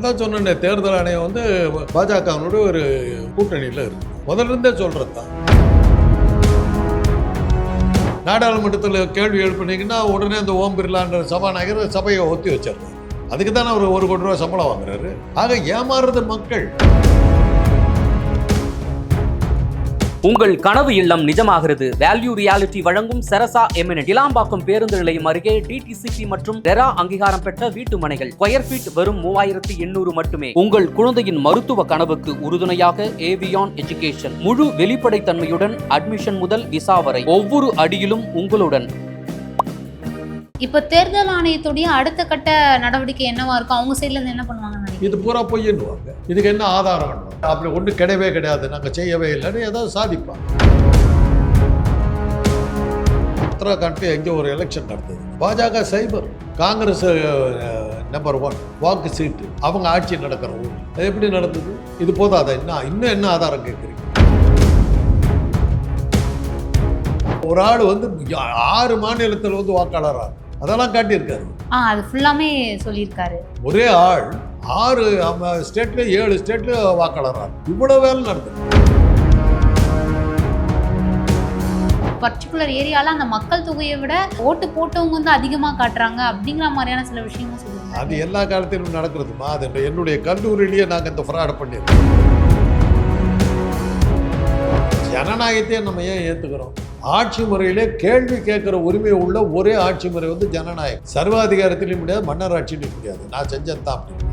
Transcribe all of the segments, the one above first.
அதான் சொன்னேனே தேர்தல் ஆணையம் வந்து பாஜகவினுடைய ஒரு கூட்டணியில் இருக்கு. முதல்ல இருந்தே சொல்கிறது தான் நாடாளுமன்றத்தில் கேள்வி எழுப்பினீங்கன்னா உடனே அந்த ஓம் பிர்லான்ற சபாநாயகர் சபையை ஒத்தி வச்சிருந்தார். அதுக்கு தானே அவர் ஒரு கோடி ரூபா சம்பளம் வாங்குறாரு. ஆக ஏமாறுறது மக்கள். உங்கள் கனவு இல்லம் நிஜமாகிறது. வேல்யூ ரியாலிட்டி வழங்கும் செரசா எமினட் இலாம்பாக்கம் பேருந்து நிலையம் அருகே டிடிசிபி மற்றும் ரெரா அங்கீகாரம் பெற்ற வீட்டு மனைகள். ஸ்கொயர் ஃபீட் வெறும் மூவாயிரத்தி எண்ணூறு மட்டுமே. உங்கள் குழந்தையின் மருத்துவ கனவுக்கு உறுதுணையாக ஏவியான் எஜுகேஷன் முழு வெளிப்படைத்தன்மையுடன் அட்மிஷன் முதல் விசா வரை. ஒவ்வொரு அடியிலும் உங்களுடன். இப்போ தேர்தல் ஆணையத்துடைய அடுத்த கட்ட நடவடிக்கை என்னவா இருக்கும்? அவங்க சைட்ல இருந்து என்ன நினைக்கிறீங்க? இது பூரா பொய்யன்னுவாங்க. இதுக்கு என்ன ஆதாரம் அப்படி ஒன்றும் கிடையவே கிடையாது. நாங்கள் செய்யவே இல்லைன்னு ஏதாவது சாதிப்பாங்க. உத்தரகாண்ட்ல எங்கே ஒரு எலெக்ஷன் நடந்தது. பாஜக சைபர் காங்கிரஸ் நம்பர் ஒன் வாக்கு சீட்டு அவங்க ஆட்சி நடக்கிற ஊர். அது எப்படி நடந்தது? இது போதாதா? என்ன இன்னும் என்ன ஆதாரம் கேட்குறீங்க? ஒரு ஆள் வந்து ஆறு மாநிலத்தில் வந்து வாக்காளராக அதெல்லாம் காட்டியிருக்காரு. ஆ அது ஃபுல்லாமே சொல்லியிருக்காரு. ஒரே ஆள் ஆறு ஸ்டேட்ல ஏழு ஸ்டேட்ல வாக்காளராக இவ்வளவு வேலை நடந்தது. பர்டிகுலர் ஏரியால அந்த மக்கள் தொகையை விட ஓட்டு போட்டவங்க வந்து அதிகமா காட்டுறாங்க அப்படிங்கிற மாதிரியான சில விஷயங்கள் சொல்லுவாங்க அது எல்லா காலத்திலும் நடக்கிறதுமா அது என்னுடைய கல்லூரியிலேயே நாங்கள் இந்த ஃப்ராடை பண்ணியிருக்கோம். ஜனநாயகத்தையே நம்ம ஏன் ஏற்றுக்கிறோம் ஆட்சி முறையிலே கேள்வி கேட்குற உரிமை உள்ள ஒரே ஆட்சி முறை வந்து ஜனநாயகம். சர்வாதிகாரத்திலையும் முடியாது மன்னர் ஆட்சியிலையும் முடியாது. நான் செஞ்சது தான் அப்படி.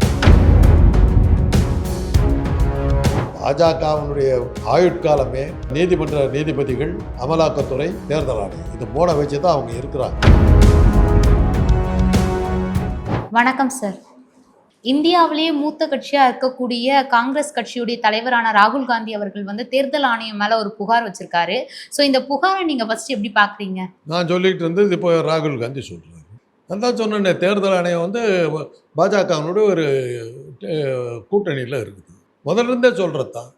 பாஜகவினுடைய ஆயுட்காலமே நீதிமன்ற நீதிபதிகள் அமலாக்கத்துறை தேர்தல் ஆணையம். இது மூணை வச்சு தான் அவங்க இருக்கிறாங்க. வணக்கம் சார் இந்தியாவிலேயே மூத்த கட்சியா இருக்கக்கூடிய காங்கிரஸ் கட்சியுடைய தலைவரான ராகுல் காந்தி அவர்கள் வந்து தேர்தல் ஆணையம் மேல ஒரு புகார் வச்சிருக்காரு. ஸோ இந்த புகாரை நீங்க ஃபர்ஸ்ட் எப்படி பாக்குறீங்க? நான் சொல்லிட்டு இருந்தது இப்போ ராகுல் காந்தி சொல்கிறாரு நான் தான் சொன்னேனே தேர்தல் ஆணையம் வந்து பாஜகவினோட ஒரு கூட்டணியில் இருக்குது. முதல்ல இருந்தே சொல்கிறது தான்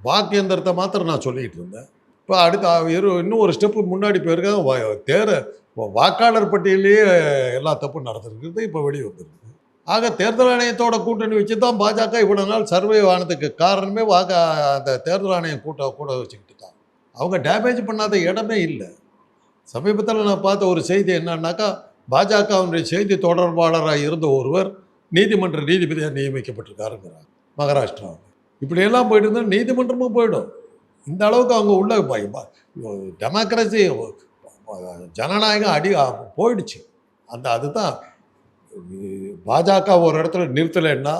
வாக்கு எந்திரத்தை மாத்திரம் நான் சொல்லிகிட்டு இருந்தேன். இப்போ அடுத்த இரு இன்னும் ஒரு ஸ்டெப்பு முன்னாடி போயிருக்காங்க. வா- தேர வாக்காளர் பட்டியலேயே எல்லா தப்பும் நடந்திருக்கிறது இப்போ வெளியே வந்திருக்கு ஆக தேர்தல் ஆணையத்தோட கூட்டணி வச்சு தான் பாஜக இவ்வளோ நாள் சர்வே ஆனதுக்கு காரணமே வாக்க அந்த தேர்தல் ஆணையம் கூட்ட கூட வச்சுக்கிட்டு தான். அவங்க டேமேஜ் பண்ணாத இடமே இல்லை. சமீபத்தில் நான் பார்த்த ஒரு செய்தி என்னன்னாக்கா பாஜகவினுடைய செய்தி தொடர்பாளராக இருந்த ஒருவர் நீதிமன்ற நீதிபதியாக நியமிக்கப்பட்டிருக்காருங்கிறார் மகாராஷ்டிராவில். இப்படியெல்லாம் போயிட்டு இருந்தால் நீதிமன்றமும் போயிடும். இந்த அளவுக்கு அவங்க உள்ள டெமோக்ரஸி ஜனநாயகம் அடி போயிடுச்சு. அந்த அதுதான். பாஜக ஒரு இடத்துல நிறுத்தலைன்னா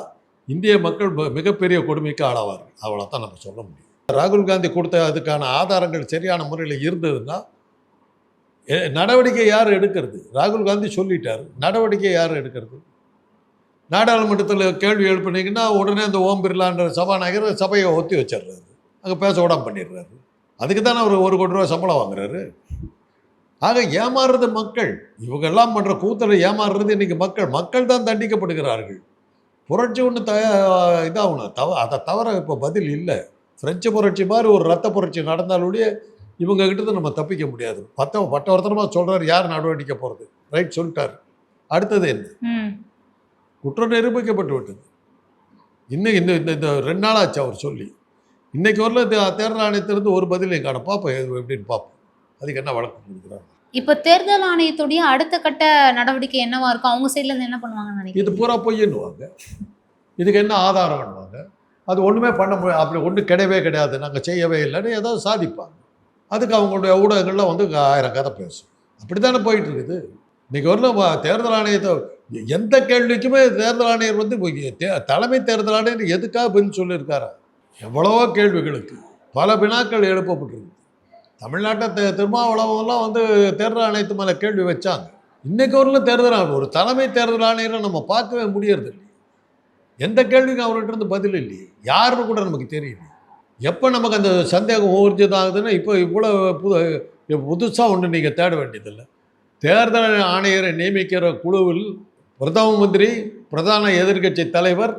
இந்திய மக்கள் மிகப்பெரிய கொடுமைக்கு ஆளாவார் அவ்வளோதான் நம்ம சொல்ல முடியும். ராகுல் காந்தி கொடுத்த அதுக்கான ஆதாரங்கள் சரியான முறையில் இருந்ததுன்னா நடவடிக்கை யார் எடுக்கிறது? ராகுல் காந்தி சொல்லிட்டார். நடவடிக்கை யார் எடுக்கிறது? நாடாளுமன்றத்தில் கேள்வி எழுப்பினீங்கன்னா உடனே அந்த ஓம் பிர்லான்ற சபாநாயகர் சபையை ஒத்தி வச்சிடுறாரு. அங்கே பேச விடாம பண்ணிடுறாரு. அதுக்கு தானே அவர் ஒரு கோடி ரூபா சம்பளம் வாங்குறாரு. ஆக ஏமாறுறது மக்கள். இவங்கெல்லாம் பண்ணுற கூத்தலை ஏமாறுறது இன்றைக்கி மக்கள். மக்கள் தான் தண்டிக்கப்படுகிறார்கள். புரட்சி ஒன்று த இதாகணும். தவ அதை தவிர இப்போ பதில் இல்லை. ஃப்ரெஞ்சு புரட்சி மாதிரி ஒரு ரத்த புரட்சி நடந்தாலுடைய இவங்ககிட்ட நம்ம தப்பிக்க முடியாது. பத்த பட்டவர்த்தனமாக சொல்கிறார் யார் நடவடிக்கை போகிறது ரைட் சொல்லிட்டார். அடுத்தது என்ன? குற்றம் நிரூபிக்கப்பட்டு விட்டது இன்னும் இந்த இந்த ரெண்டு நாள் ஆச்சு அவர் சொல்லி. இன்னைக்கு வரல தேர்தல் ஆணையத்திலிருந்து ஒரு பதிலையும் காண பார்ப்போம் எப்படின்னு பார்ப்போம். அதுக்கு என்ன வழக்கு கொடுக்குறாங்க? இப்போ தேர்தல் ஆணையத்துடைய அடுத்த கட்ட நடவடிக்கை என்னவா இருக்கும்? அவங்க சைட்ல இருந்து என்ன பண்ணுவாங்கன்னு இது பூரா பொய்யன்னுவாங்க. இதுக்கு என்ன ஆதாரம் வேணுவாங்க அது ஒன்றுமே பண்ண முடியாது அப்படி ஒன்றும் கிடையவே கிடையாது. நாங்கள் செய்யவே இல்லைன்னு ஏதாவது சாதிப்பாங்க. அதுக்கு அவங்களுடைய ஊடகங்கள்லாம் வந்து ஆயிரம் கதை பேசும். அப்படி தானே போயிட்டு இருக்குது. இன்னைக்கு வரலும் வ- தேர்தல் ஆணையத்தை எந்த கேள்விக்குமே தேர்தல் ஆணையர் வந்து தே- தலைமை தேர்தல் ஆணையர் எதுக்காக பதில் சொல்லியிருக்காரா? எவ்வளவோ கேள்விகளுக்கு. பல வினாக்கள் எழுப்பப்பட்டிருக்கு. தமிழ்நாட்டை தே- திருமாவளவெல்லாம் வந்து தேர்தல் ஆணையத்து மேலே கேள்வி வச்சாங்க. இன்றைக்கு வரலும் தேர்தல் ஆணையர் ஒரு தலைமை தேர்தல் ஆணையரை நம்ம பார்க்கவே முடியறது இல்லை எந்த கேள்விக்கும் அவர்கிட்ட இருந்து பதில் இல்லையே. யாருன்னு கூட நமக்கு தெரியல. எப்போ நமக்கு அந்த சந்தேகம் ஊர்ஜிதம் ஆகுதுன்னா இப்போ இவ்வளோ புது புதுசாக ஒன்று நீங்கள் தேட வேண்டியதில்லை. தேர்தல் ஆணையரை நியமிக்கிற குழுவில் பிரதம மந்திரி பிரதான எதிர்க்கட்சி தலைவர்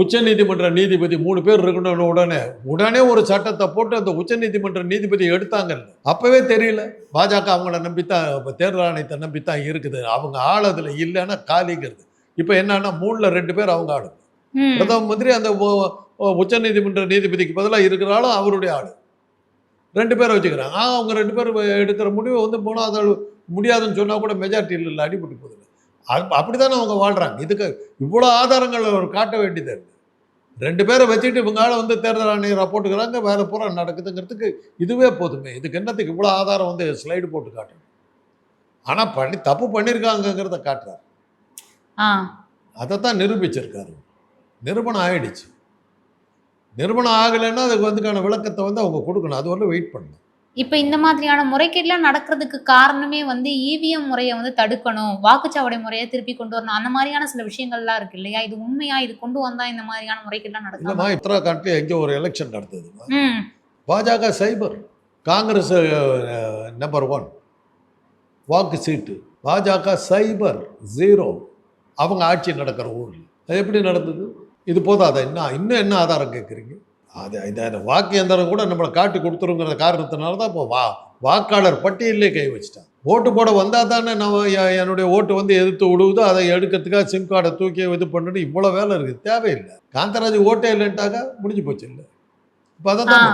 உச்சநீதிமன்ற நீதிபதி மூணு பேர் இருக்கணும் உடனே உடனே ஒரு சட்டத்தை போட்டு அந்த உச்சநீதிமன்ற நீதிபதி எடுத்தாங்கல்ல. அப்பவே தெரியல. பாஜக அவங்கள நம்பித்தான் இப்ப தேர்தல் ஆணையத்தை நம்பித்தான் இருக்குது. அவங்க ஆள் அதில் இல்லைன்னா காலிங்கிறது. இப்போ என்னன்னா மூணில் ரெண்டு பேர் அவங்க ஆளு. பிரதம மந்திரி அந்த உச்ச நீதிமன்ற நீதிபதிக்கு பதிலாக இருக்கிறாலும் அவருடைய ஆள். ரெண்டு பேரை வச்சுக்கிறாங்க. அவங்க ரெண்டு பேரும் எடுக்கிற முடிவை வந்து மூணாவது முடியாதுன்னு சொன்னால் கூட மெஜாரிட்டி இல்லை அடிபட்டு போகுது. அப்படி தானே அவங்க வாழ்கிறாங்க இதுக்கு இவ்வளோ ஆதாரங்கள் அவர் காட்ட வேண்டியது ரெண்டு பேரை வச்சுட்டு இவங்க ஆளை வந்து தேர்தல் ஆணையராக போட்டுக்கிறாங்க வேலை பூரா நடக்குதுங்கிறதுக்கு இதுவே போதுமே. இதுக்கு என்னத்துக்கு இவ்வளோ ஆதாரம் வந்து ஸ்லைடு போட்டு காட்டணும் ஆனால் பண்ணி தப்பு பண்ணியிருக்காங்கங்கிறத காட்டுறாரு. ஆ. அதை தான் நிரூபிச்சிருக்காரு. நிரூபணம் ஆயிடுச்சு. நிரூபணம் ஆகலைன்னா அதுக்கு வந்துக்கான விளக்கத்தை வந்து அவங்க கொடுக்கணும். அது வரல வெயிட் பண்ணணும். இப்ப இந்த மாதிரியான முறைகேடுலாம் நடக்கிறதுக்கு காரணமே வந்து இவிஎம் முறையை வந்து தடுக்கணும் வாக்குச்சாவடி முறையை திருப்பி கொண்டு வரணும். அந்த மாதிரியான சில விஷயங்கள்லாம் இருக்கு இல்லையா? இது உண்மையா? இது கொண்டு வந்தா இந்த மாதிரியான முறைகேடுலாம் நடக்குமா? இல்லைம்மா உத்தரகாண்ட்லேயே எங்கேயோ ஒரு எலெக்ஷன் நடந்ததுமா ம். பாஜக சைபர் காங்கிரஸ் நம்பர் ஒன் வாக்கு சீட்டு. பாஜக சைபர் ஜீரோ அவங்க ஆட்சி நடக்கிற ஊரில். அது எப்படி நடந்தது? இது போதாதா? இன்னும் இன்னும் என்ன ஆதாரம் கேட்குறீங்க? அது இந்த வாக்கு எந்திரம் கூட நம்மளை காட்டி கொடுத்துருங்கிற காரணத்தினால தான் இப்போ வா வாக்காளர் பட்டியலே கை வச்சுட்டான் ஓட்டு போட வந்தால் தானே நம்ம என்னுடைய ஓட்டு வந்து எதிர்த்து விடுவுதோ அதை எடுக்கிறதுக்காக சிம் கார்டை தூக்கி இது பண்ணணும் இவ்வளோ வேலை இருக்குது தேவையில்லை. காந்தராஜ் ஓட்டே இல்லைன்ட்டாக்கா முடிஞ்சு போச்சு இல்லை. இப்போ அதை தான்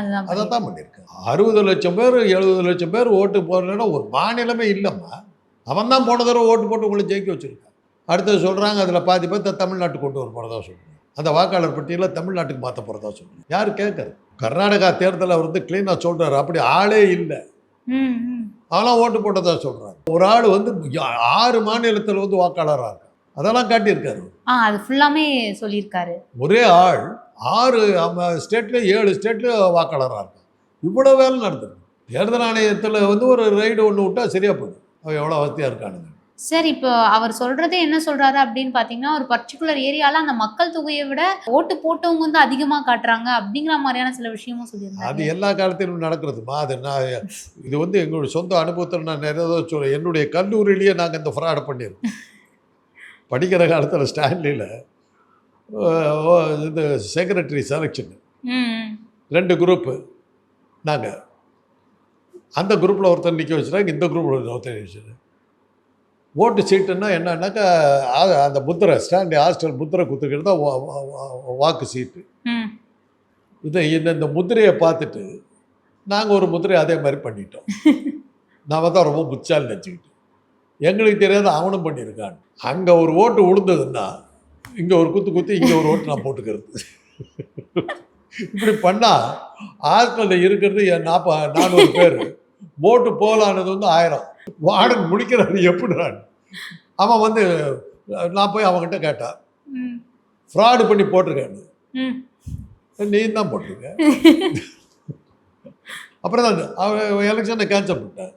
அதுதான் அதை தான் பண்ணியிருக்கான் அறுபது லட்சம் பேர் எழுபது லட்சம் பேர் ஓட்டு போடலன்னா ஒரு மாநிலமே இல்லைம்மா. அவன் தான் போன தடவை ஓட்டு போட்டு உங்களை ஜெயிக்க வச்சிருக்கான். அடுத்தது சொல்கிறாங்க அதில் பாதி பேர்த்த தமிழ்நாட்டுக்கு கொண்டு வர போகிறதா சொல்கிறாங்க அந்த வாக்காளர் பட்டியலில் தமிழ்நாட்டுக்கு மாற்ற போகிறதா சொல்கிறாங்க யார் கேட்குறது? கர்நாடகா தேர்தலை அவர் வந்து க்ளீனாக சொல்கிறாரு அப்படி ஆளே இல்லை. ம் ம். அவெல்லாம் ஓட்டு போட்டதா சொல்கிறாங்க ஒரு ஆள் வந்து ஆறு மாநிலத்தில் வந்து வாக்காளராக இருக்கான் அதெல்லாம் காட்டியிருக்காரு ஆ அது ஃபுல்லாமே சொல்லியிருக்காரு. ஒரே ஆள் ஆறு ஸ்டேட்ல ஏழு ஸ்டேட்ல வாக்காளராக இருக்கான் இவ்வளோ வேலை நடந்தது தேர்தல் ஆணையத்தில் வந்து ஒரு ரைடு ஒன்று விட்டா சரியா போயிடும். அவன் எவ்வளோ வசதியாக இருக்கானுங்க. சார் இப்போ அவர் சொல்றதே என்ன சொல்றாரு அப்படின்னு பாத்தீங்கன்னா ஒரு பர்டிகுலர் ஏரியால அந்த மக்கள் தொகையை விட ஓட்டு போட்டவங்க வந்து அதிகமா காட்டுறாங்க அப்படிங்கிற மாதிரியான சில விஷயமும் அது சொல்லியிருந்தாரு எல்லா காலத்திலும் நடக்கிறதுமா? அது நான் இது வந்து எங்களுடைய சொந்த அனுபவத்தில் நான் நிறைய சொல்றேன் என்னுடைய கல்லூரியிலேயே நாங்கள் இந்த ஃப்ராடை பண்ணியிருக்கோம். படிக்கிற காலத்தில் ஸ்டான்லியில் இது செக்ரட்டரி செலெக்ஷன் ரெண்டு குரூப்பு நாங்கள் அந்த குரூப்பில் ஒருத்தர் நிற்க வச்சுட்டாங்க இந்த குரூப்பில் ஒருத்தர் நிற்க வச்சுட்டாங்க ஓட்டு சீட்டுன்னா என்னன்னாக்கா அந்த முத்திரை ஸ்டாண்ட் ஹாஸ்டல் முத்திரை குத்துக்கிறது தான் வாக்கு சீட்டு. இதை இந்த இந்த முத்திரையை பார்த்துட்டு நாங்கள் ஒரு முத்திரையை அதே மாதிரி பண்ணிட்டோம். நாம தான் ரொம்ப புச்சால் நினச்சிக்கிட்டு எங்களுக்கு தெரியாத அவனும் பண்ணியிருக்கான். அங்கே ஒரு ஓட்டு விழுந்ததுன்னா இங்கே ஒரு குத்து குத்தி இங்கே ஒரு ஓட்டு நான் போட்டுக்கிறது. இப்படி பண்ணால் ஹாஸ்டலில் இருக்கிறது என் நாப்ப நானூறு பேர். ஓட்டு போகலானது வந்து ஆயிரம். வார்டன் முடிக்கிறாரு எப்படிறான் அவன் வந்து நான் போய் அவன்கிட்ட கேட்டான். ஃப்ராடு பண்ணி போட்டிருக்கேன்னு ம். நீ தான் போட்டிருக்க. அப்புறம் தான் அவன் எலெக்ஷனை கேன்சல் பண்ணிட்டாங்க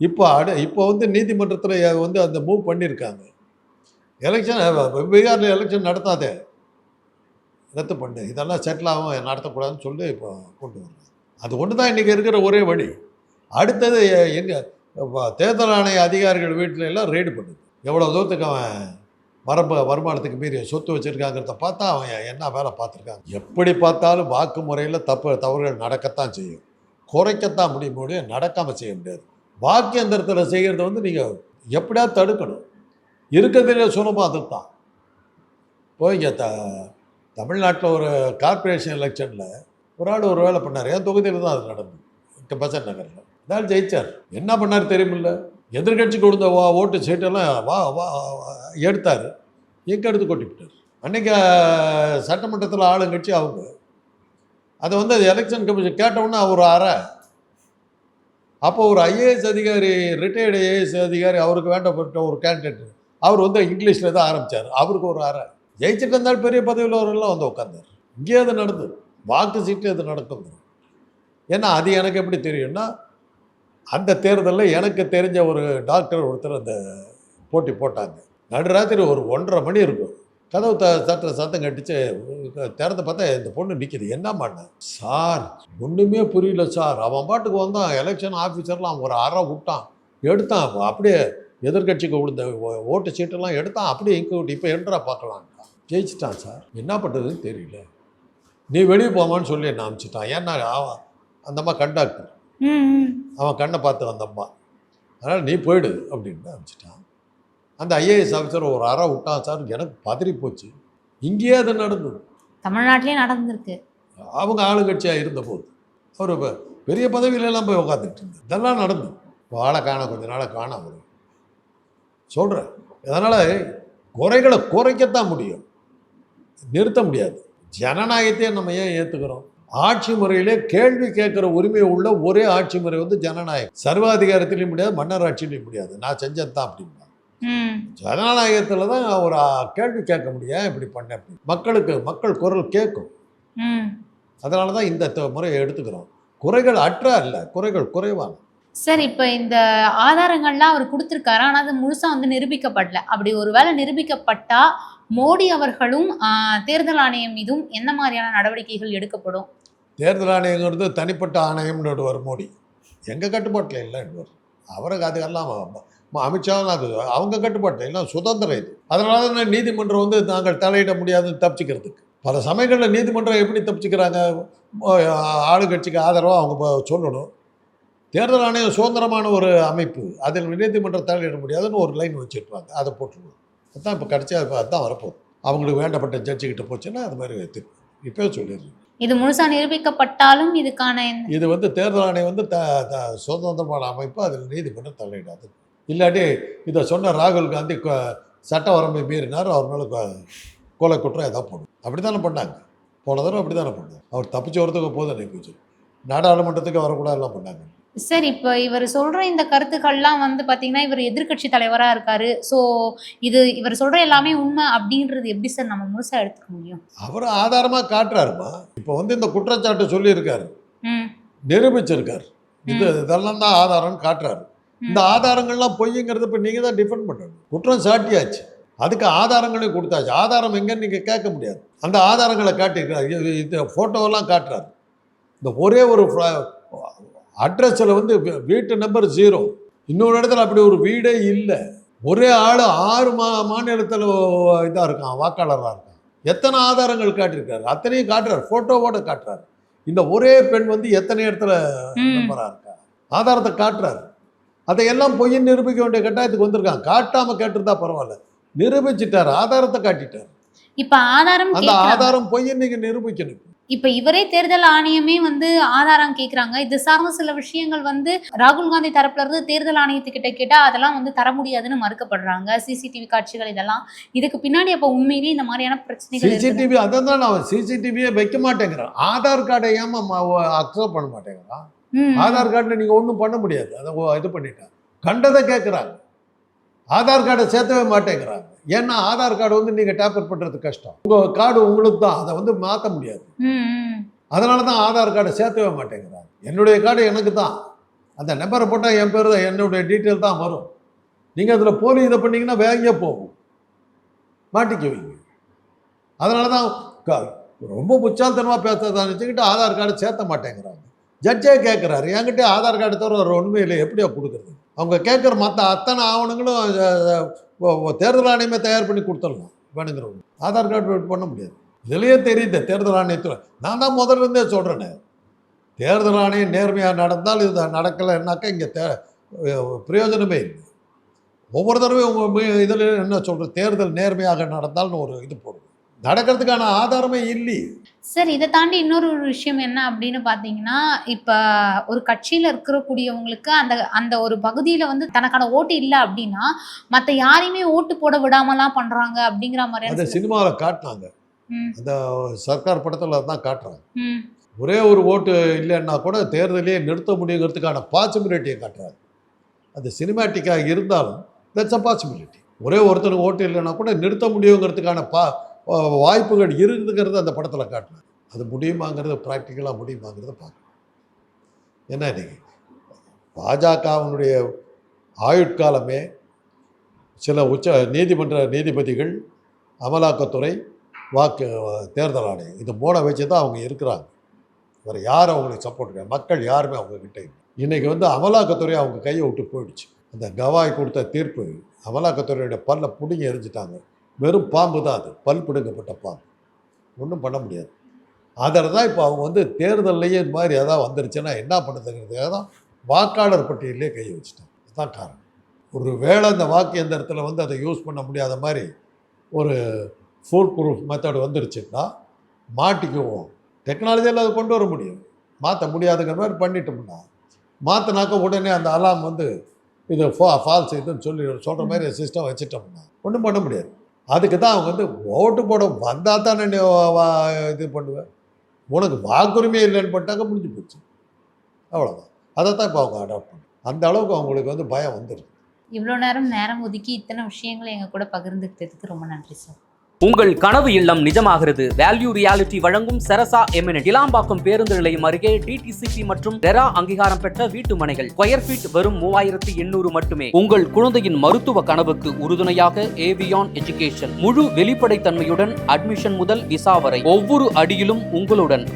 இப்போ அட இப்போ வந்து நீதிமன்றத்தில் வந்து அந்த மூவ் பண்ணியிருக்காங்க எலெக்ஷன் பீகாரில் எலெக்ஷன் நடத்தாதே. ரத்து பண்ணு. இதெல்லாம் செட்டில் ஆகும் நடத்தக்கூடாதுன்னு சொல்லி இப்போ கொண்டு வர்றாங்க. அது ஒன்று தான் இன்றைக்கி இருக்கிற ஒரே வழி. அடுத்தது எங்கே தேர்தல் ஆணைய அதிகாரிகள் வீட்டில எல்லாம் ரெய்டு பண்ணுது. எவ்வளோ தூரத்துக்கு அவன் வரம்பு வருமானத்துக்கு மீறி சொத்து வச்சுருக்காங்கிறத பார்த்தா அவன் என்ன வேலை பார்த்துருக்காங்க எப்படி பார்த்தாலும் வாக்கு முறையில் தப்பு தவறுகள் நடக்கத்தான் செய்யும். குறைக்கத்தான் முடியும் முடியும் நடக்காமல் செய்ய முடியாது. வாக்கு எந்திரத்தில் செய்கிறத வந்து நீங்கள் எப்படியாவது தடுக்கணும். இருக்கிறதுலே சுலபம் அதுதான். இப்போ இங்கே த தமிழ்நாட்டில் ஒரு கார்ப்பரேஷன் எலெக்ஷனில் ஒரு ஆள் ஒரு வேலை பண்ணார். என் தொகுதியில் தான் அது நடந்தது. இங்கே நகரில். இதால் ஜெயிச்சார். என்ன பண்ணார் தெரியுமில்ல? எதிர்கட்சி கொடுத்த வா ஓட்டு சீட்டெல்லாம் வா வா எடுத்தார். எங்கே எடுத்து கொட்டிவிட்டார் அன்றைக்கி சட்டமன்றத்தில் ஆளுங்கட்சி அவங்க. அதை வந்து அது எலெக்ஷன் கமிஷன் கேட்டவுடனே அவர் அறை. அப்போ ஒரு ஐஏஎஸ் அதிகாரி ரிட்டையர்டு ஐஏஎஸ் அதிகாரி அவருக்கு வேண்டப்பட்ட ஒரு கேண்டிடேட் அவர் வந்து இங்கிலீஷில் தான் ஆரம்பித்தார் அவருக்கு ஒரு அறை. ஜெயிச்சுட்டு இருந்தால் பெரிய பதவியில் அவரெல்லாம் வந்து உட்காந்தார் இங்கேயே அது நடந்தது. வாக்கு சீட்டு அது நடக்கும் ஏன்னா அது எனக்கு எப்படி தெரியும்னா அந்த தேர்தலில் எனக்கு தெரிஞ்ச ஒரு டாக்டர் ஒருத்தர் அந்த போட்டி போட்டாங்க. நடுராத்திரி ஒரு ஒன்றரை மணி இருக்கும். கதவு த தட்டுற சத்தம் கட்டிச்சு திறந்து பார்த்தா இந்த பொண்ணு நிற்கிது என்ன பண்ண? சார் ஒன்றுமே புரியல சார். அவன் பாட்டுக்கு வந்தான். எலெக்ஷன் ஆஃபீஸர்லாம் அவன் ஒரு அறை விட்டான். எடுத்தான். அப்படியே எதிர்கட்சிக்கு விழுந்த ஓ- ஓட்டு சீட்டெல்லாம் எடுத்தான். அப்படியே இங்கே விட்டு இப்போ என்றா பார்க்கலான்டா ஜெயிச்சிட்டான் சார். என்ன பண்ணுறதுன்னு தெரியல. நீ வெளியே போமான்னு சொல்லி நான் அனுப்பிச்சிட்டான். ஏன்னா அவன் அந்த கண்டாக்டர் அவன் கண்ணை பார்த்து அந்த அம்மா அதனால் நீ போயிடு அப்படின்னு அனுப்பிச்சிட்டான். அந்த ஐஏஎஸ் ஆஃபீஸர் ஒரு அறை விட்டான் சார் எனக்கு பதறி போச்சு. இங்கேயே அது நடந்தது தமிழ்நாட்டிலே நடந்திருக்கு. அவங்க ஆளுங்கட்சியாக இருந்தபோது அவர் இப்போ பெரிய பதவியிலலாம் போய் உட்காந்துட்டு இருந்தார். இதெல்லாம் நடந்தது ஆளை காண கொஞ்ச நாளை காண அவர். சொல்கிறேன் அதனால் குறைகளை குறைக்கத்தான் முடியும். நிறுத்த முடியாது. ஜனநாயகத்தையே நம்ம ஏன் ஏற்றுக்கிறோம் ஆட்சி முறையிலே கேள்வி கேட்குற உரிமை உள்ள ஒரே ஆட்சி முறை வந்து ஜனநாயகம். சர்வாதிகாரத்திலையும் முடியாது மன்னர் ஆட்சியிலையும் முடியாது. நான் செஞ்சது தான் அப்படின்னா ஜனநாயகத்தில் தான் ஒரு கேள்வி கேட்க முடியும். ஏன் இப்படி பண்ண அப்படி? மக்களுக்கு மக்கள் குரல் கேட்கும். ம். அதனால தான் இந்த முறையை எடுத்துக்கிறோம். குறைகள் அற்ற அல்ல குறைகள் குறைவான. சார் இப்போ இந்த ஆதாரங்கள்லாம் அவர் கொடுத்துருக்காரு. ஆனால் அது முழுசாக வந்து நிரூபிக்கப்படல. அப்படி ஒருவேளை நிரூபிக்கப்பட்டா மோடி அவர்களும் தேர்தல் ஆணையம் மீதும் என்ன மாதிரியான நடவடிக்கைகள் எடுக்கப்படும்? தேர்தல் ஆணையங்கிறது தனிப்பட்ட ஆணையம்னு விடுவார் மோடி. எங்கள் கட்டுப்பாட்டில் இல்லை என்பவர் அவருக்கு அதுக்கெல்லாம் அமித்ஷா அது அவங்க கட்டுப்பாட்டில் எல்லாம் சுதந்திரம் இது. அதனால தான் நீதிமன்றம் வந்து நாங்கள் தலையிட முடியாதுன்னு தப்பிச்சுக்கிறதுக்கு. பல சமயங்களில் நீதிமன்றம் எப்படி தப்பிச்சுக்கிறாங்க ம- ஆளுங்கட்சிக்கு ஆதரவாக அவங்க சொல்லணும். தேர்தல் ஆணையம் சுதந்திரமான ஒரு அமைப்பு. அதில் நீதிமன்றம் தலையிட முடியாதுன்னு ஒரு லைன் வச்சுருப்பாங்க. அதை போட்டுருவோம். அதுதான் இப்போ கடைசியாக இப்போ அதுதான் வரப்போகுது. அவங்களுக்கு வேண்டப்பட்ட ஜட்ஜிக்கிட்ட போச்சுன்னா அது மாதிரி வைத்து இப்போயே சொல்லிடுறேன். இது முழுசா நிரூபிக்கப்பட்டாலும் இதுக்கான இது வந்து தேர்தல் ஆணையம் வந்து த த சுதந்திரமான அமைப்பு அதில் நீதிமன்றம் தலையிடாது இல்லாட்டி இதை சொன்ன ராகுல் காந்தி சட்ட வரம்பை மீறினார் அவர் மேலே கொலை குற்றம் ஏதாவது போடும் அப்படி தானே பண்ணாங்க. போன தடவை அப்படி தானே பண்ணாங்க. அவர் தப்பிச்சு வரதுக்கு போதும் நீ நாடாளுமன்றத்துக்கு வரக்கூடாதுலாம் பண்ணாங்க. சார் இப்போ இவர் சொல்ற இந்த கருத்துக்கள்லாம் வந்து பாத்தீங்கன்னா இவர் எதிர்க்கட்சி தலைவரா இருக்காரு. ஸோ இது இவர் சொல்ற எல்லாமே உண்மை அப்படின்றது எப்படி சார் நம்ம முழுசா எடுத்துக்க முடியும்? அவர் ஆதாரமாக காட்டுறாருமா? இப்போ வந்து இந்த குற்றச்சாட்டு சொல்லியிருக்காரு. நிரூபிச்சிருக்காரு. இது இதெல்லாம் தான் ஆதாரம்னு காட்டுறாரு. இந்த ஆதாரங்கள்லாம் பொய்ங்கிறத இப்போ நீங்கள் தான் டிஃபெண்ட் பண்ணணும். குற்றம் சாட்டியாச்சு. அதுக்கு ஆதாரங்களையும் கொடுத்தாச்சு. ஆதாரம் எங்கன்னு நீங்கள் கேட்க முடியாது. அந்த ஆதாரங்களை காட்டியிருக்காரு. இது- இது ஃபோட்டோவெல்லாம் காட்டுறாரு. இந்த ஒரே ஒரு அட்ரஸில் வந்து வீட்டு நம்பர் ஜீரோ இன்னொரு இடத்துல அப்படி ஒரு வீடே இல்லை. ஒரே ஆள் ஆறு மா மாநிலத்தில் இதாக இருக்கான் வாக்காளராக இருக்கான். எத்தனை ஆதாரங்கள் காட்டியிருக்காரு? அத்தனையும் காட்டுறாரு ஃபோட்டோவோட காட்டுறாரு. இந்த ஒரே பெண் வந்து எத்தனை இடத்துல ம். மெம்பராக இருக்கா? ஆதாரத்தை காட்டுறாரு. அதையெல்லாம் பொய்ன்னு நிரூபிக்க வேண்டிய கட்டாயத்துக்கு வந்திருக்காங்க காட்டாம கேட்டிருந்தா பரவாயில்ல. நிரூபிச்சிட்டாரு ஆதாரத்தை காட்டிட்டாரு. இப்ப ஆதாரம் அந்த ஆதாரம் பொய்ன்னு நீங்க நிரூபிக்கணும். இப்ப இவரே தேர்தல் ஆணையமே வந்து ஆதாரம் கேக்குறாங்க. இது சார்ந்த சில விஷயங்கள் வந்து ராகுல் காந்தி தரப்புல இருந்து தேர்தல் ஆணையத்துக்கிட்ட கேட்டா அதெல்லாம் வந்து தர முடியாதுன்னு மறுக்கப்படுறாங்க. சிசிடிவி காட்சிகள் இதெல்லாம். இதுக்கு பின்னாடி அப்ப உண்மையிலேயே இந்த மாதிரியான பிரச்சனைகள். சிசிடிவி அதான் தான் நான் சிசிடிவியே வைக்க மாட்டேங்கிறான். ஆதார் கார்டை ஏமா அக்செப்ட் பண்ண மாட்டேங்கிறான்? ஆதார் கார்டில் நீங்கள் ஒன்றும் பண்ண முடியாது. அதை இது பண்ணிட்டேன் கண்டதை கேட்குறாங்க ஆதார் கார்டை சேர்த்தவே மாட்டேங்கிறாங்க. ஏன்னா ஆதார் கார்டு வந்து நீங்கள் டேப்பர் பண்ணுறது கஷ்டம். உங்கள் கார்டு உங்களுக்கு தான். அதை வந்து மாற்ற முடியாது. அதனால தான் ஆதார் கார்டை சேர்த்தவே மாட்டேங்கிறாங்க. என்னுடைய கார்டு எனக்கு தான். அந்த நம்பரை போட்டால் என் பேர் தான் என்னுடைய டீட்டெயில் தான் வரும். நீங்கள் அதில் போலி இதை பண்ணீங்கன்னா வேங்கே போகும். மாட்டிக்குவீங்க. அதனால தான் ரொம்ப புச்சால்தனமாக பேசுறதா நினச்சிக்கிட்டு ஆதார் கார்டை சேர்த்த மாட்டேங்கிறாங்க. ஜட்ஜே கேட்குறாரு என்கிட்ட ஆதார் கார்டு தவிர ஒரு ஒன்றுமே இல்லை. எப்படியா கொடுக்குறது. அவங்க கேட்குற மற்ற அத்தனை ஆவணங்களும் தேர்தல் ஆணையமே தயார் பண்ணி கொடுத்துடலாம் வேணுங்கிறவங்க. ஆதார் கார்டு பண்ண முடியாது. இதுலேயே தெரியுது தேர்தல் ஆணையத்தில். நான் தான் முதல்ல இருந்தே சொல்கிறேனே தேர்தல் ஆணையம் நேர்மையாக நடந்தால் இது நடக்கலைன்னாக்கா இங்கே தே பிரயோஜனமே இல்லை. ஒவ்வொரு தடவையும் உங்கள் இதில் என்ன சொல்கிறது தேர்தல் நேர்மையாக நடந்தால்னு ஒரு இது போடுது நடக்கிறதுக்கான ஆதாரமே இல்லையே சார் இதை தாண்டி இன்னொரு ஒரு விஷயம் என்ன அப்படின்னு பார்த்தீங்கன்னா இப்போ ஒரு கட்சியில் இருக்கக்கூடியவங்களுக்கு அந்த அந்த ஒரு பகுதியில் வந்து தனக்கான ஓட்டு இல்லை அப்படின்னா மற்ற யாரையுமே ஓட்டு போட விடாமலாம் பண்ணுறாங்க அப்படிங்கிற மாதிரியான சில- சினிமாவில் காட்டினாங்க. அந்த சர்க்கார் படத்தில் தான் காட்டுறாங்க. ஒரே ஒரு ஓட்டு இல்லைன்னா கூட தேர்தலையே நிறுத்த முடியுங்கிறதுக்கான பாசிபிலிட்டியை காட்டுறாங்க. அது சினிமேட்டிக்காக இருந்தாலும் தட்ஸ் அ பாசிபிலிட்டி ஒரே ஒருத்தனுக்கு ஓட்டு இல்லைன்னா கூட நிறுத்த முடியுங்கிறதுக்கான பா வாய்ப்புகள் இருக்குங்கிறது அந்த படத்தில் காட்டலாம் அது முடியுமாங்கிறது ப்ராக்டிக்கலாக முடியுமாங்கிறத பார்க்கணும். என்ன இன்றைக்கி பாஜகவினுடைய ஆயுட்காலமே சில உச்ச நீதிமன்ற நீதிபதிகள் அமலாக்கத்துறை வாக்கு தேர்தல் ஆணையம் இது மூணை வச்சு தான் அவங்க இருக்கிறாங்க. வேறு யாரும் அவங்களுக்கு சப்போர்ட் கிடையாது. மக்கள் யாருமே அவங்கக்கிட்ட இல்லை. இன்றைக்கி வந்து அமலாக்கத்துறை அவங்க கையை விட்டு போயிடுச்சு. அந்த கவாய் கொடுத்த தீர்ப்பு அமலாக்கத்துறையோட பல்ல பிடிங்கி எரிஞ்சிட்டாங்க. வெறும் பாம்பு தான் அது. பல் பிடுங்கப்பட்ட பாம்பு. ஒன்றும் பண்ண முடியாது. அதில் தான் இப்போ அவங்க வந்து தேர்தல்லையே இது மாதிரி எதாவது வந்துருச்சுன்னா என்ன பண்ணுறதுங்கிறதுக்காக தான் வாக்காளர் பட்டியலே கையை வச்சுட்டாங்க. இதுதான் காரணம். ஒரு வேளை அந்த வாக்கு எந்திரத்தில் வந்து அதை யூஸ் பண்ண முடியாத மாதிரி ஒரு ஃபுல் ப்ரூஃப் மெத்தட் வந்துருச்சுன்னா மாட்டிக்குவோம். டெக்னாலஜியில் அதை கொண்டு வர முடியும். மாற்ற முடியாதுங்கிற மாதிரி பண்ணிட்டோம்னா மாற்றினாக்க உடனே அந்த அலாம் வந்து இது ஃபா ஃபால்ஸ் இதுன்னு சொல்லி சொல்கிற மாதிரி சிஸ்டம் வச்சுட்டோம்னா ஒன்றும் பண்ண முடியாது. அதுக்கு தான் அவங்க வந்து ஓட்டு போட வந்தால் தானே வா- இது பண்ணுவேன் உனக்கு வாக்குரிமை இல்லைன்னு பண்ணிட்டாங்க முடிஞ்சு போச்சு. அவ்வளோதான் அதை தான் இப்போ அவங்க அடாப்ட் பண்ணு அந்த அளவுக்கு அவங்களுக்கு வந்து பயம் வந்துடுது இவ்வளோ நேரம் நேரம் ஒதுக்கி இத்தனை விஷயங்களை எங்கள் கூட பகிர்ந்துக்கிட்டதுக்கு ரொம்ப நன்றி சார். உங்கள் கனவு இல்லம் நிஜமாகிறது. வேல்யூ ரியாலிட்டி வழங்கும் செரசா எமினட் இலாம்பாக்கம் பேருந்து நிலையம் அருகே டிடிசிபி மற்றும் டெரா அங்கீகாரம் பெற்ற வீட்டு மனைகள். ஸ்கொயர் ஃபீட் வெறும் மூவாயிரத்தி எண்ணூறு மட்டுமே. உங்கள் குழந்தையின் மருத்துவ கனவுக்கு உறுதுணையாக ஏவியான் எஜுகேஷன் முழு வெளிப்படைத்தன்மையுடன் அட்மிஷன் முதல் விசா வரை ஒவ்வொரு அடியிலும் உங்களுடன்